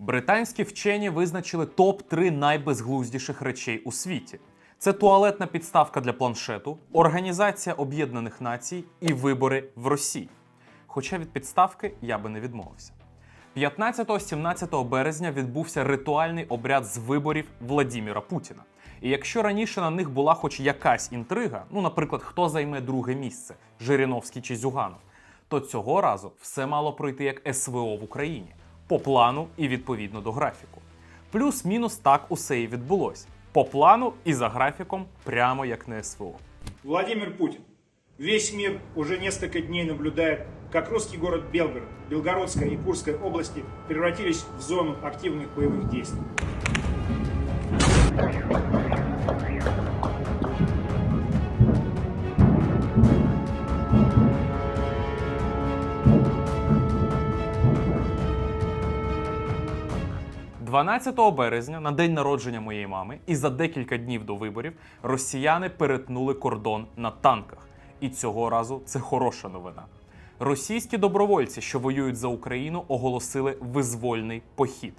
Британські вчені визначили топ-3 найбезглуздіших речей у світі. Це туалетна підставка для планшету, Організація Об'єднаних Націй і вибори в Росії. Хоча від підставки я би не відмовився. 15-17 березня відбувся ритуальний обряд з виборів Владіміра Путіна. І якщо раніше на них була хоч якась інтрига, ну, наприклад, хто займе друге місце Жириновський чи Зюганов, то цього разу все мало пройти як СВО в Україні по плану і відповідно до графіку. Плюс-мінус так усе і відбулось. По плану і за графіком, прямо як на СВО. Владимир Путін. Весь мир уже несколько дней наблюдает, как русский город Белгород, Белгородская и Курская области превратились в зону активных боевых действий. 12 березня, на день народження моєї мами, і за декілька днів до виборів росіяни перетнули кордон на танках. І цього разу це хороша новина. Російські добровольці, що воюють за Україну, оголосили визвольний похід.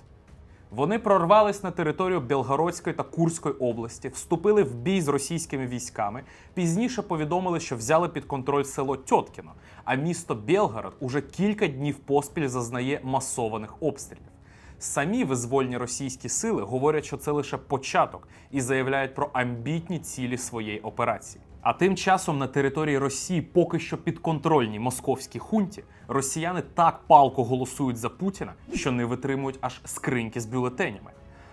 Вони прорвались на територію Белгородської та Курської області, вступили в бій з російськими військами. Пізніше повідомили, що взяли під контроль село Тьоткіно, а місто Белгород уже кілька днів поспіль зазнає масованих обстрілів. Самі визвольні російські сили говорять, що це лише початок і заявляють про амбітні цілі своєї операції. А тим часом на території Росії, поки що підконтрольній московській хунті, росіяни так палко голосують за Путіна, що не витримують аж скриньки з бюлетенями.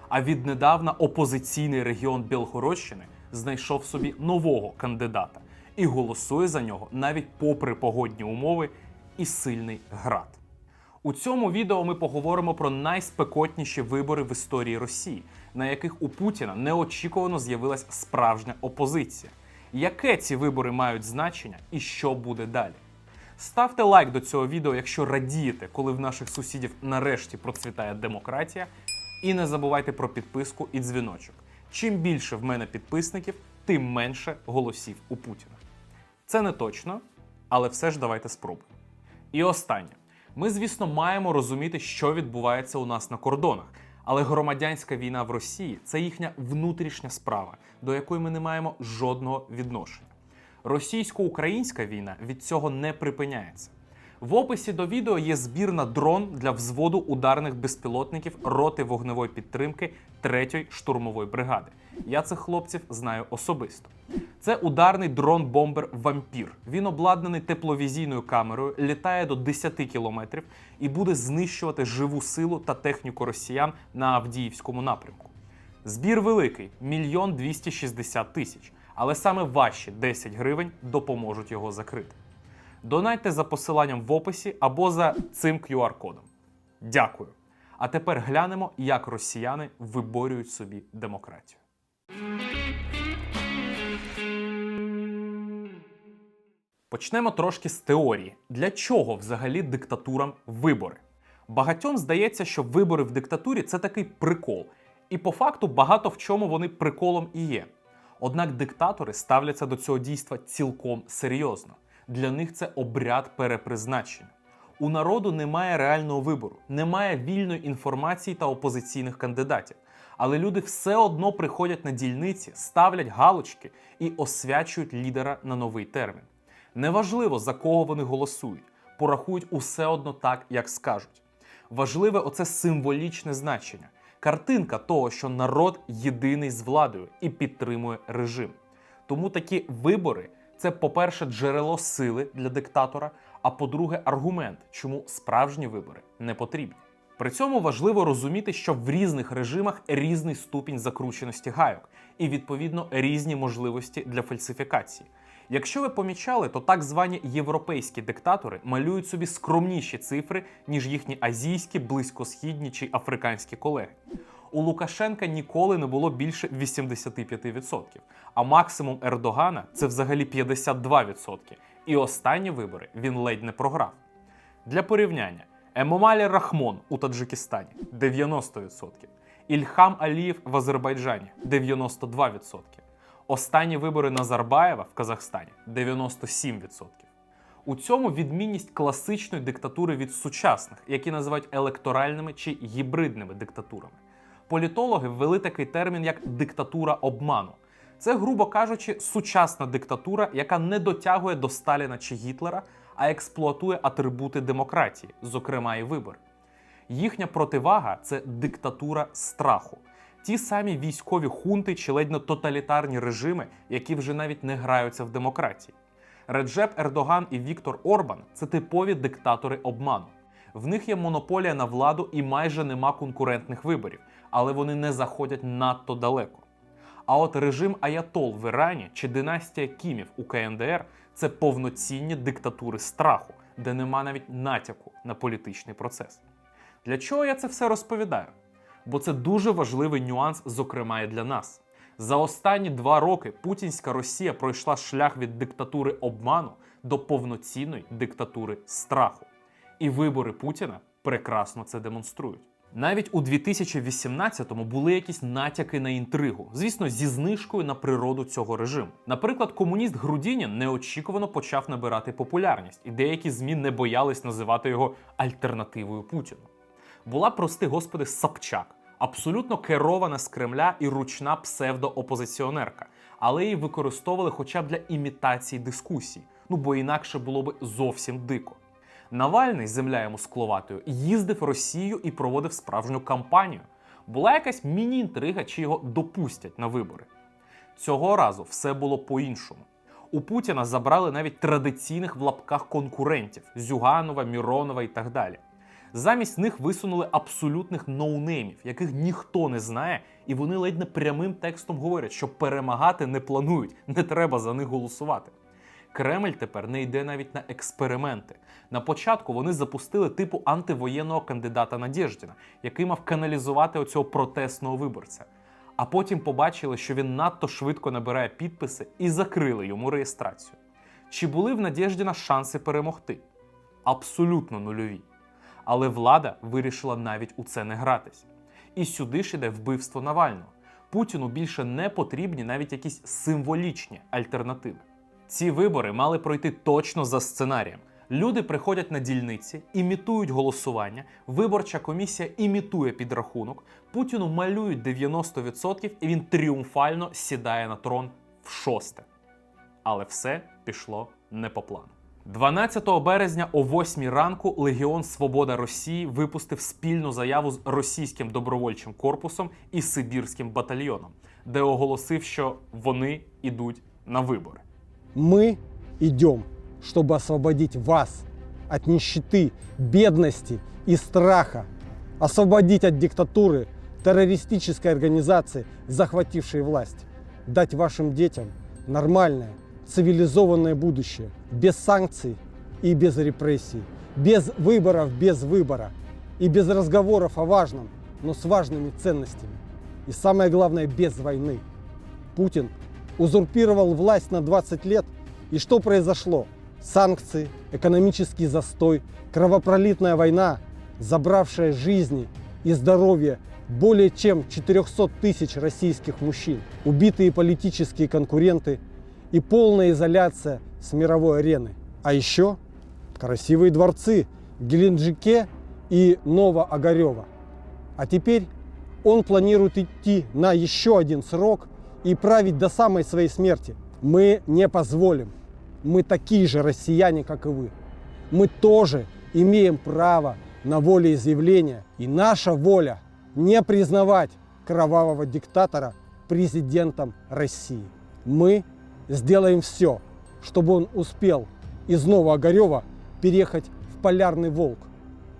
А віднедавна опозиційний регіон Білгородщини знайшов собі нового кандидата і голосує за нього навіть попри погодні умови і сильний град. У цьому відео ми поговоримо про найспекотніші вибори в історії Росії, на яких у Путіна неочікувано з'явилась справжня опозиція. Яке ці вибори мають значення і що буде далі? Ставте лайк до цього відео, якщо радієте, коли в наших сусідів нарешті процвітає демократія. І не забувайте про підписку і дзвіночок. Чим більше в мене підписників, тим менше голосів у Путіна. Це не точно, але все ж давайте спробуємо. І останнє. Ми, звісно, маємо розуміти, що відбувається у нас на кордонах. Але громадянська війна в Росії це їхня внутрішня справа, до якої ми не маємо жодного відношення. Російсько-українська війна від цього не припиняється. В описі до відео є збір на дрон для взводу ударних безпілотників роти вогневої підтримки 3-ї штурмової бригади. Я цих хлопців знаю особисто. Це ударний дрон-бомбер Вампір. Він обладнаний тепловізійною камерою, літає до 10 кілометрів і буде знищувати живу силу та техніку росіян на Авдіївському напрямку. Збір великий мільйон 260 тисяч, але саме ваші 10 гривень допоможуть його закрити. Донайте за посиланням в описі або за цим QR-кодом. Дякую. А тепер глянемо, як росіяни виборюють собі демократію. Почнемо трошки з теорії. Для чого взагалі диктатурам вибори? Багатьом здається, що вибори в диктатурі це такий прикол. І по факту багато в чому вони приколом і є. Однак диктатори ставляться до цього дійства цілком серйозно. Для них це обряд перепризначення. У народу немає реального вибору, немає вільної інформації та опозиційних кандидатів. Але люди все одно приходять на дільниці, ставлять галочки і освячують лідера на новий термін. Неважливо, за кого вони голосують, порахують усе одно так, як скажуть. Важливе оце символічне значення, картинка того, що народ єдиний з владою і підтримує режим. Тому такі вибори це, по-перше, джерело сили для диктатора, а по-друге, аргумент, чому справжні вибори не потрібні. При цьому важливо розуміти, що в різних режимах різний ступінь закрученості гайок і відповідно різні можливості для фальсифікації. Якщо ви помічали, то так звані європейські диктатори малюють собі скромніші цифри, ніж їхні азійські, близькосхідні чи африканські колеги. У Лукашенка ніколи не було більше 85%, а максимум Ердогана це взагалі 52%. І останні вибори він ледь не програв. Для порівняння, Емомалі Рахмон у Таджикистані 90%, Ільхам Алієв в Азербайджані 92%. Останні вибори Назарбаєва в Казахстані 97%. У цьому відмінність класичної диктатури від сучасних, які називають електоральними чи гібридними диктатурами. Політологи ввели такий термін як диктатура обману. Це, грубо кажучи, сучасна диктатура, яка не дотягує до Сталіна чи Гітлера, а експлуатує атрибути демократії, зокрема і вибори. Їхня противага це диктатура страху. Ті самі військові хунти чи ледь не тоталітарні режими, які вже навіть не граються в демократії. Реджеп Ердоган і Віктор Орбан це типові диктатори обману. В них є монополія на владу і майже нема конкурентних виборів, але вони не заходять надто далеко. А от режим Аятол в Ірані чи династія Кімів у КНДР це повноцінні диктатури страху, де нема навіть натяку на політичний процес. Для чого я це все розповідаю? Бо це дуже важливий нюанс, зокрема і для нас. За останні два роки путінська Росія пройшла шлях від диктатури обману до повноцінної диктатури страху. І вибори Путіна прекрасно це демонструють. Навіть у 2018-му були якісь натяки на інтригу, звісно, зі знижкою на природу цього режиму. Наприклад, комуніст Грудінін неочікувано почав набирати популярність, і деякі змі не боялись називати його альтернативою Путіну. Була, прости господи, Собчак, абсолютно керована з Кремля і ручна псевдоопозиціонерка, але її використовували хоча б для імітації дискусій, ну бо інакше було б зовсім дико. Навальний, земля йому скловатою, їздив Росію і проводив справжню кампанію. Була якась міні-інтрига, чи його допустять на вибори. Цього разу все було по-іншому. У Путіна забрали навіть традиційних в лапках конкурентів Зюганова, Міронова і так далі. Замість них висунули абсолютних ноунеймів, яких ніхто не знає, і вони ледь не прямим текстом говорять, що перемагати не планують, не треба за них голосувати. Кремль тепер не йде навіть на експерименти. На початку вони запустили типу антивоєнного кандидата Надєждіна, який мав каналізувати оцього протестного виборця. А потім побачили, що він надто швидко набирає підписи і закрили йому реєстрацію. Чи були в Надєждіна шанси перемогти? Абсолютно нульові. Але влада вирішила навіть у це не гратись. І сюди ж іде вбивство Навального. Путіну більше не потрібні навіть якісь символічні альтернативи. Ці вибори мали пройти точно за сценарієм. Люди приходять на дільниці, імітують голосування, виборча комісія імітує підрахунок, Путіну малюють 90% і він тріумфально сідає на трон в шосте. Але все пішло не по плану. 12 березня о 8 ранку Легіон Свобода Росії випустив спільну заяву з російським добровольчим корпусом і Сибірським батальйоном, де оголосив, що вони йдуть на вибори. Мы идем, чтобы освободить вас от нищеты, бедности и страха, освободить от диктатуры террористической организации, захватившей власть, дать вашим детям нормальное, цивилизованное будущее, без санкций и без репрессий, без выборов, без выбора и без разговоров о важном, но с важными ценностями. И самое главное, без войны. Путин узурпировал власть на 20 лет. И что произошло? Санкции, экономический застой, кровопролитная война, забравшая жизни и здоровье более чем 400 тысяч российских мужчин, убитые политические конкуренты и полная изоляция с мировой арены. А еще красивые дворцы в Геленджике и Новоогарево. А теперь он планирует идти на еще один срок и править до самой своей смерти. Мы не позволим. Мы такие же россияне, как и вы. Мы тоже имеем право на волеизъявление. И наша воля не признавать кровавого диктатора президентом России. Мы сделаем все, чтобы он успел из Новоогарева переехать в Полярный Волк.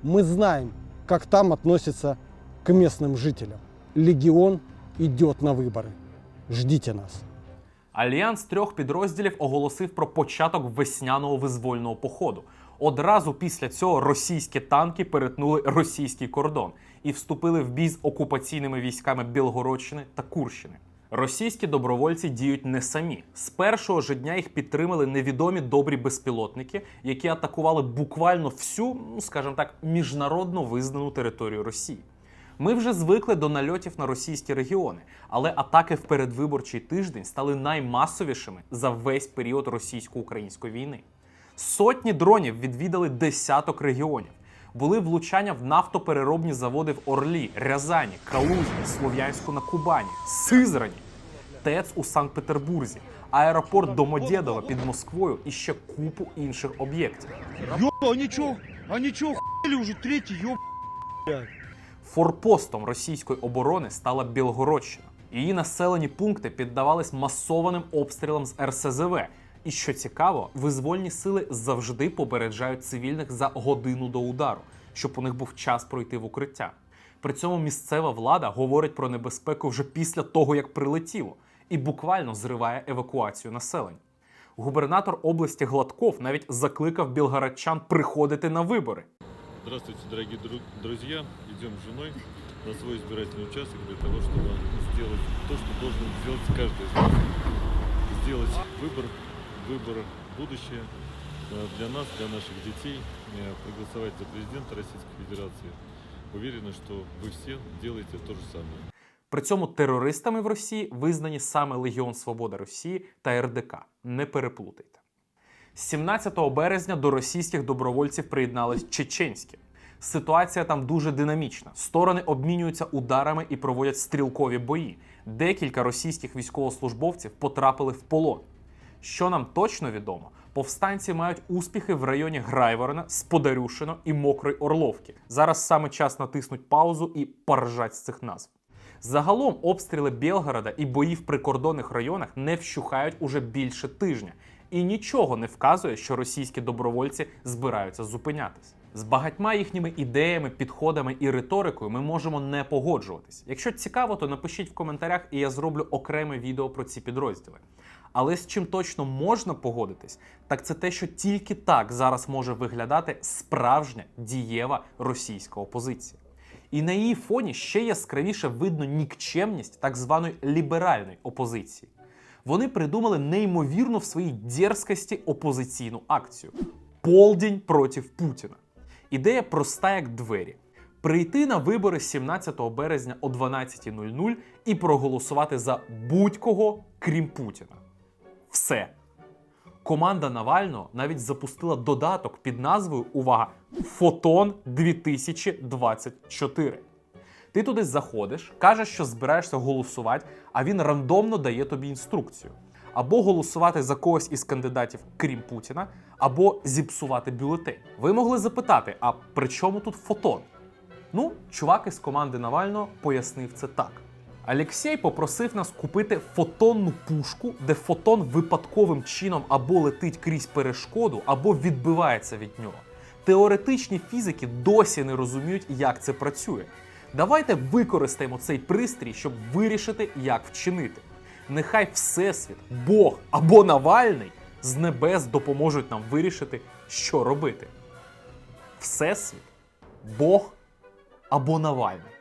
Мы знаем, как там относятся к местным жителям. Легион идет на выборы. Ждите нас. Альянс трьох підрозділів оголосив про початок весняного визвольного походу. Одразу після цього російські танки перетнули російський кордон і вступили в бій з окупаційними військами Білгородщини та Курщини. Російські добровольці діють не самі. З першого ж дня їх підтримали невідомі добрі безпілотники, які атакували буквально всю, ну скажімо так, міжнародно визнану територію Росії. Ми вже звикли до нальотів на російські регіони, але атаки в передвиборчий тиждень стали наймасовішими за весь період російсько-української війни. Сотні дронів відвідали десяток регіонів. Були влучання в нафтопереробні заводи в Орлі, Рязані, Калузі, Слов'янську на Кубані, Сизрані, ТЕЦ у Санкт-Петербурзі, аеропорт Домодєдова під Москвою і ще купу інших об'єктів. Ёба, они чё? Они чё, охуели уже третий, ёб... Форпостом російської оборони стала Білгородщина. Її населені пункти піддавались масованим обстрілам з РСЗВ. І що цікаво, визвольні сили завжди попереджають цивільних за годину до удару, щоб у них був час пройти в укриття. При цьому місцева влада говорить про небезпеку вже після того, як прилетіло, і буквально зриває евакуацію населення. Губернатор області Гладков навіть закликав білгородчан приходити на вибори. Здравствуйте, дорогие дру- друзья Идем с женой на свой избирательный участок для того, чтобы сделать то, что должен сделать каждый из нас. Сделать выбор, выбор будущее э, для нас, для наших детей, э, проголосовать за президента Российской Федерации. Уверены, что вы все делаете то же самое. При цьому терористами в Росії визнані саме Легіон Свобода Росії та РДК. Не переплутайте. З 17 березня до російських добровольців приєднались чеченські. Ситуація там дуже динамічна. Сторони обмінюються ударами і проводять стрілкові бої. Декілька російських військовослужбовців потрапили в полон. Що нам точно відомо, повстанці мають успіхи в районі Грайворона, Сподарюшино і Мокрої Орловки. Зараз саме час натиснуть паузу і поржать з цих назв. Загалом обстріли Білгорода і бої в прикордонних районах не вщухають уже більше тижня, і нічого не вказує, що російські добровольці збираються зупинятись. З багатьма їхніми ідеями, підходами і риторикою ми можемо не погоджуватись. Якщо цікаво, то напишіть в коментарях, і я зроблю окреме відео про ці підрозділи. Але з чим точно можна погодитись, так це те, що тільки так зараз може виглядати справжня дієва російська опозиція. І на її фоні ще яскравіше видно нікчемність так званої ліберальної опозиції. Вони придумали неймовірну в своїй дерзкості опозиційну акцію Полдень проти Путіна. Ідея проста як двері: прийти на вибори 17 березня о 12.00 і проголосувати за будь-кого, крім Путіна. Все. Команда Навального навіть запустила додаток під назвою Увага! Фотон 2024. Ти туди заходиш, кажеш, що збираєшся голосувати, а він рандомно дає тобі інструкцію. Або голосувати за когось із кандидатів, крім Путіна, або зіпсувати бюлетень. Ви могли запитати, а при чому тут фотон? Ну, чувак із команди Навального пояснив це так. Алексій попросив нас купити фотонну пушку, де фотон випадковим чином або летить крізь перешкоду, або відбивається від нього. Теоретичні фізики досі не розуміють, як це працює. Давайте використаємо цей пристрій, щоб вирішити, як вчинити. Нехай Всесвіт, Бог або Навальний з небес допоможуть нам вирішити, що робити. Всесвіт, Бог або Навальний.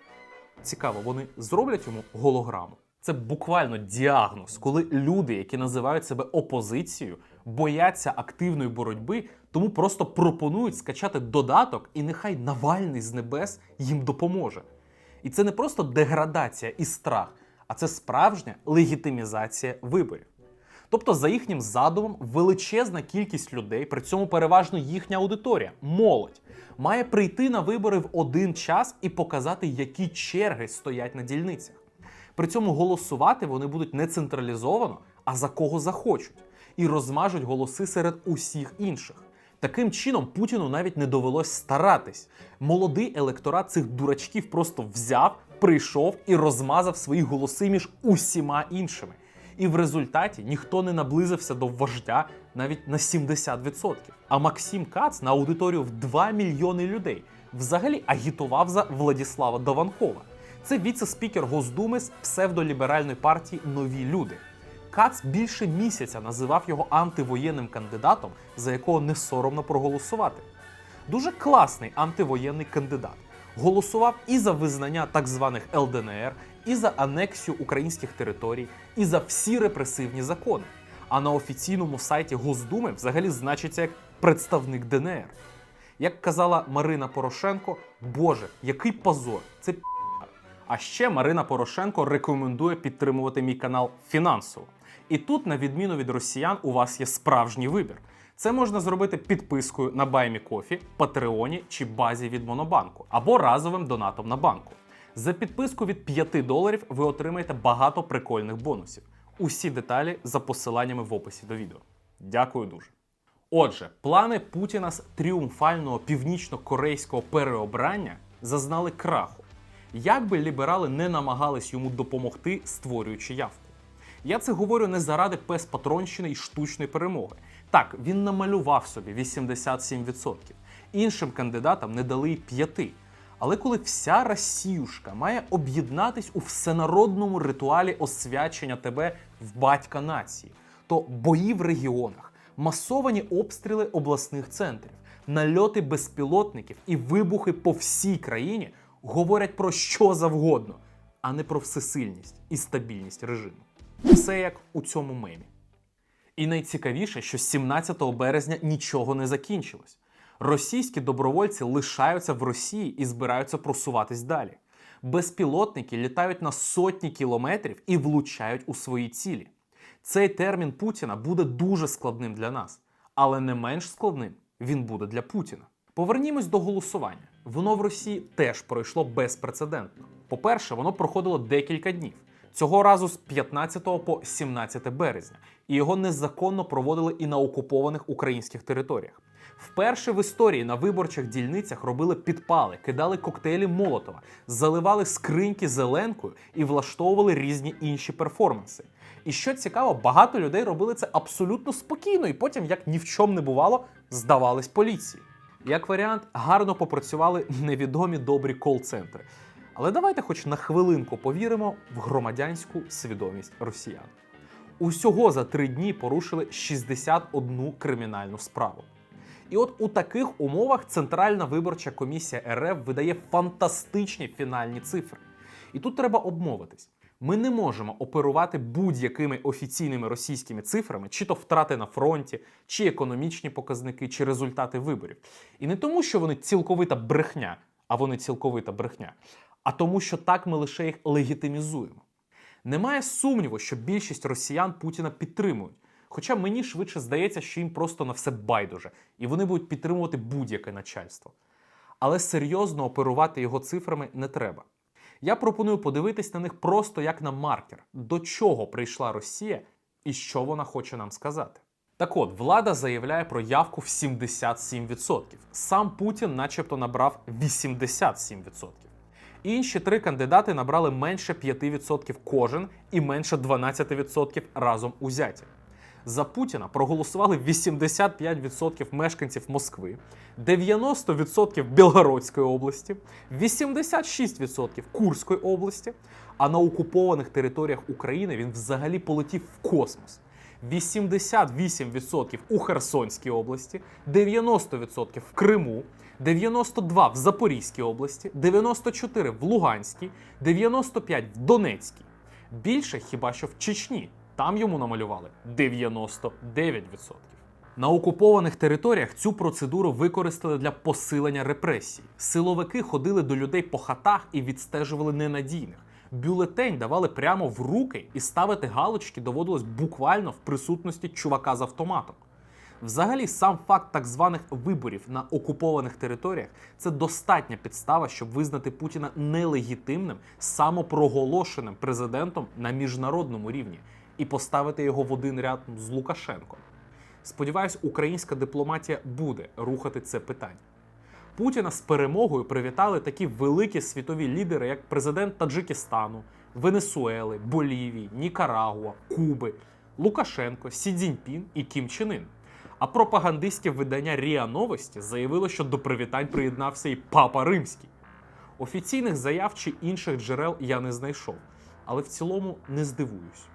Цікаво, вони зроблять йому голограму. Це буквально діагноз, коли люди, які називають себе опозицією, бояться активної боротьби, тому просто пропонують скачати додаток, і нехай Навальний з небес їм допоможе. І це не просто деградація і страх, а це справжня легітимізація виборів. Тобто, за їхнім задумом, величезна кількість людей, при цьому переважно їхня аудиторія, молодь, має прийти на вибори в один час і показати, які черги стоять на дільницях. При цьому голосувати вони будуть не централізовано, а за кого захочуть, і розмажуть голоси серед усіх інших. Таким чином Путіну навіть не довелось старатись. Молодий електорат цих дурачків просто взяв, прийшов і розмазав свої голоси між усіма іншими. І в результаті ніхто не наблизився до вождя навіть на 70%. А Максим Кац на аудиторію в 2 мільйони людей взагалі агітував за Владіслава Даванкова. Це віце-спікер Госдуми з псевдоліберальної партії Нові люди. Кац більше місяця називав його антивоєнним кандидатом, за якого не соромно проголосувати. Дуже класний антивоєнний кандидат. Голосував і за визнання так званих ЛДНР, і за анексію українських територій, і за всі репресивні закони. А на офіційному сайті Госдуми взагалі значиться як представник ДНР. Як казала Марина Порошенко, Боже, який позор! Це п***. А ще Марина Порошенко рекомендує підтримувати мій канал фінансово. І тут, на відміну від росіян, у вас є справжній вибір. Це можна зробити підпискою на BuyMeCoffee, Патреоні чи базі від Монобанку або разовим донатом на банку. За підписку від 5 доларів ви отримаєте багато прикольних бонусів. Усі деталі за посиланнями в описі до відео. Дякую дуже. Отже, плани Путіна з тріумфального північно-корейського переобрання зазнали краху. Як би ліберали не намагались йому допомогти, створюючи явку. Я це говорю не заради пес-патронщини і штучної перемоги. Так, він намалював собі 87%. Іншим кандидатам не дали й п'яти. Але коли вся Росіюшка має об'єднатись у всенародному ритуалі освячення тебе в батька нації, то бої в регіонах, масовані обстріли обласних центрів, нальоти безпілотників і вибухи по всій країні говорять про що завгодно, а не про всесильність і стабільність режиму. Все як у цьому мемі. І найцікавіше, що 17 березня нічого не закінчилось. Російські добровольці лишаються в Росії і збираються просуватись далі. Безпілотники літають на сотні кілометрів і влучають у свої цілі. Цей термін Путіна буде дуже складним для нас, але не менш складним він буде для Путіна. Повернімось до голосування. Воно в Росії теж пройшло безпрецедентно. По-перше, воно проходило декілька днів. Цього разу з 15 по 17 березня, і його незаконно проводили і на окупованих українських територіях. Вперше в історії на виборчих дільницях робили підпали, кидали коктейлі Молотова, заливали скриньки зеленкою і влаштовували різні інші перформанси. І що цікаво, багато людей робили це абсолютно спокійно, і потім, як ні в чому не бувало, здавались поліції. Як варіант, гарно попрацювали невідомі добрі кол-центри. Але давайте хоч на хвилинку повіримо в громадянську свідомість росіян. Усього за три дні порушили 61 кримінальну справу. І от у таких умовах Центральна виборча комісія РФ видає фантастичні фінальні цифри. І тут треба обмовитись. Ми не можемо оперувати будь-якими офіційними російськими цифрами, чи то втрати на фронті, чи економічні показники, чи результати виборів. І не тому, що вони цілковита брехня, а вони цілковита брехня, а тому, що так ми лише їх легітимізуємо. Немає сумніву, що більшість росіян Путіна підтримують. Хоча мені швидше здається, що їм просто на все байдуже, і вони будуть підтримувати будь-яке начальство. Але серйозно оперувати його цифрами не треба. Я пропоную подивитись на них просто як на маркер, до чого прийшла Росія і що вона хоче нам сказати. Так от, влада заявляє про явку в 77%. Сам Путін, начебто, набрав 87%. Інші три кандидати набрали менше 5% кожен і менше 12% разом узяті. За Путіна проголосували 85% мешканців Москви, 90% Білгородської області, 86% Курської області. А на окупованих територіях України він взагалі полетів в космос. 88% у Херсонській області, 90% в Криму, 92% в Запорізькій області, 94% в Луганській, 95% в Донецькій. Більше хіба що в Чечні. Там йому намалювали 99%. На окупованих територіях цю процедуру використали для посилення репресій. Силовики ходили до людей по хатах і відстежували ненадійних. Бюлетень давали прямо в руки, і ставити галочки доводилось буквально в присутності чувака з автоматом. Взагалі, сам факт так званих виборів на окупованих територіях це достатня підстава, щоб визнати Путіна нелегітимним, самопроголошеним президентом на міжнародному рівні і поставити його в один ряд з Лукашенком. Сподіваюсь, українська дипломатія буде рухати це питання. Путіна з перемогою привітали такі великі світові лідери, як президент Таджикистану, Венесуели, Болівії, Нікарагуа, Куби, Лукашенко, Сі Цзіньпін і Кім Чен Ін. А пропагандистське видання Ріа Новості заявило, що до привітань приєднався і Папа Римський. Офіційних заяв чи інших джерел я не знайшов, але в цілому не здивуюсь.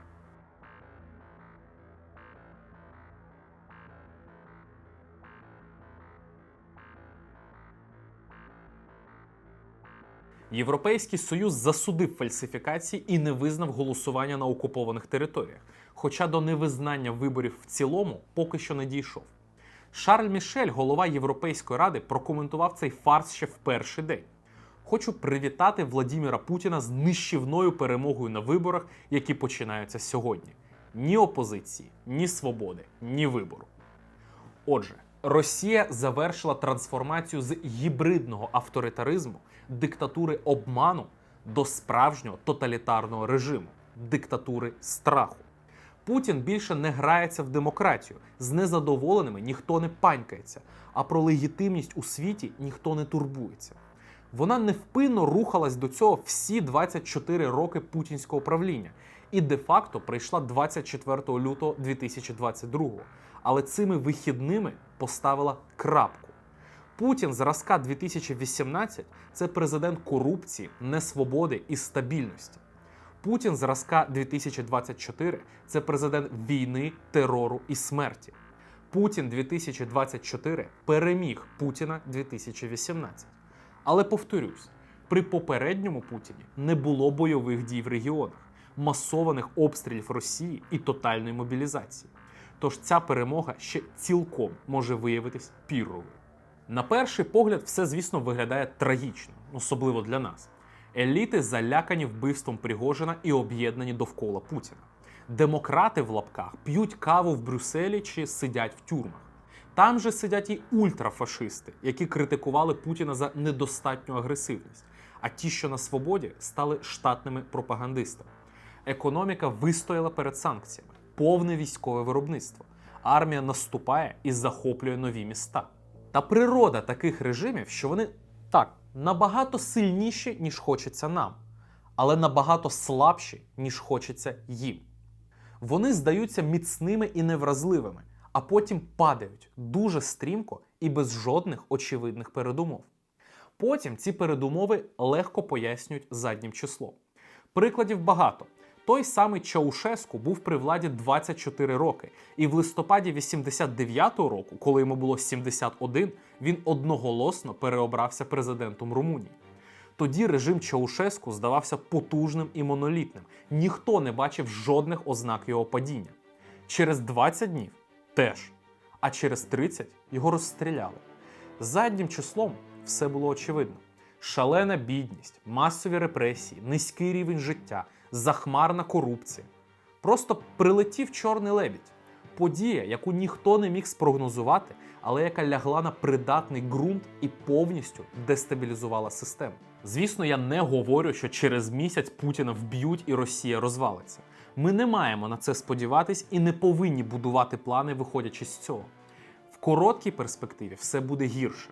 Європейський союз засудив фальсифікації і не визнав голосування на окупованих територіях, хоча до невизнання виборів в цілому поки що не дійшов. Шарль Мішель, голова Європейської ради, прокоментував цей фарс ще в перший день. Хочу привітати Владіміра Путіна з нищівною перемогою на виборах, які починаються сьогодні. Ні опозиції, ні свободи, ні вибору. Отже, Росія завершила трансформацію з гібридного авторитаризму, диктатури обману до справжнього тоталітарного режиму диктатури страху. Путін більше не грається в демократію. З незадоволеними ніхто не панькається, а про легітимність у світі ніхто не турбується. Вона невпинно рухалась до цього всі 24 роки путінського правління і де-факто прийшла 24 лютого 2022 але цими вихідними поставила крапку. Путін зразка 2018 це президент корупції, несвободи і стабільності. Путін зразка 2024 це президент війни, терору і смерті. Путін 2024 переміг Путіна 2018. Але повторюсь, при попередньому Путіні не було бойових дій в регіонах, масованих обстрілів Росії і тотальної мобілізації. Тож ця перемога ще цілком може виявитись пірровою. На перший погляд, все, звісно, виглядає трагічно, особливо для нас. Еліти залякані вбивством Пригожина і об'єднані довкола Путіна. Демократи в лапках п'ють каву в Брюсселі чи сидять в тюрмах. Там же сидять і ультрафашисти, які критикували Путіна за недостатню агресивність. А ті, що на свободі, стали штатними пропагандистами. Економіка вистояла перед санкціями, повне військове виробництво. Армія наступає і захоплює нові міста. Та природа таких режимів, що вони так набагато сильніші, ніж хочеться нам, але набагато слабші, ніж хочеться їм. Вони здаються міцними і невразливими, а потім падають дуже стрімко і без жодних очевидних передумов. Потім ці передумови легко пояснюють заднім числом. Прикладів багато. Той самий Чаушеску був при владі 24 роки, і в листопаді 89-го року, коли йому було 71, він одноголосно переобрався президентом Румунії. Тоді режим Чаушеску здавався потужним і монолітним. Ніхто не бачив жодних ознак його падіння. Через 20 днів теж, а через 30 його розстріляли. Заднім числом все було очевидно: шалена бідність, масові репресії, низький рівень життя, захмарна корупція. Просто прилетів чорний лебідь. Подія, яку ніхто не міг спрогнозувати, але яка лягла на придатний ґрунт і повністю дестабілізувала систему. Звісно, я не говорю, що через місяць Путіна вб'ють і Росія розвалиться. Ми не маємо на це сподіватись і не повинні будувати плани, виходячи з цього. В короткій перспективі все буде гірше.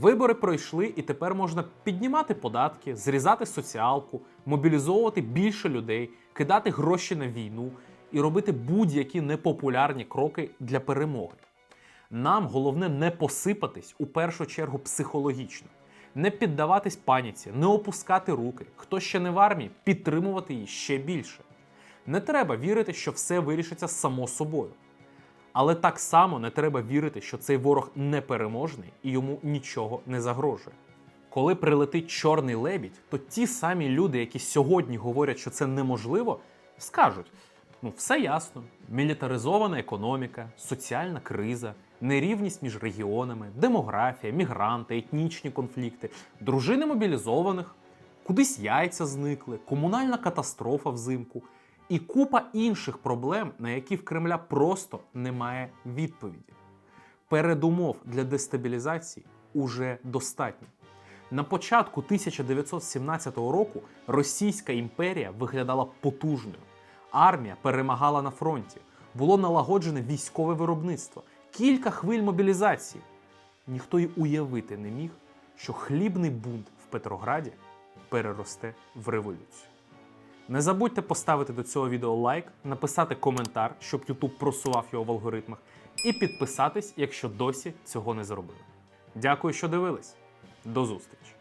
Вибори пройшли, і тепер можна піднімати податки, зрізати соціалку, мобілізовувати більше людей, кидати гроші на війну і робити будь-які непопулярні кроки для перемоги. Нам головне не посипатись у першу чергу психологічно, не піддаватись паніці, не опускати руки. Хто ще не в армії, підтримувати її ще більше. Не треба вірити, що все вирішиться само собою. Але так само не треба вірити, що цей ворог непереможний і йому нічого не загрожує. Коли прилетить чорний лебідь, то ті самі люди, які сьогодні говорять, що це неможливо, скажуть: ну, все ясно: мілітаризована економіка, соціальна криза, нерівність між регіонами, демографія, мігранти, етнічні конфлікти, дружини мобілізованих, кудись яйця зникли, комунальна катастрофа взимку і купа інших проблем, на які в Кремля просто немає відповіді. Передумов для дестабілізації уже достатньо. На початку 1917 року Російська імперія виглядала потужною. Армія перемагала на фронті, було налагоджене військове виробництво, кілька хвиль мобілізації. Ніхто й уявити не міг, що хлібний бунт в Петрограді переросте в революцію. Не забудьте поставити до цього відео лайк, написати коментар, щоб YouTube просував його в алгоритмах, і підписатись, якщо досі цього не зробили. Дякую, що дивились. До зустрічі!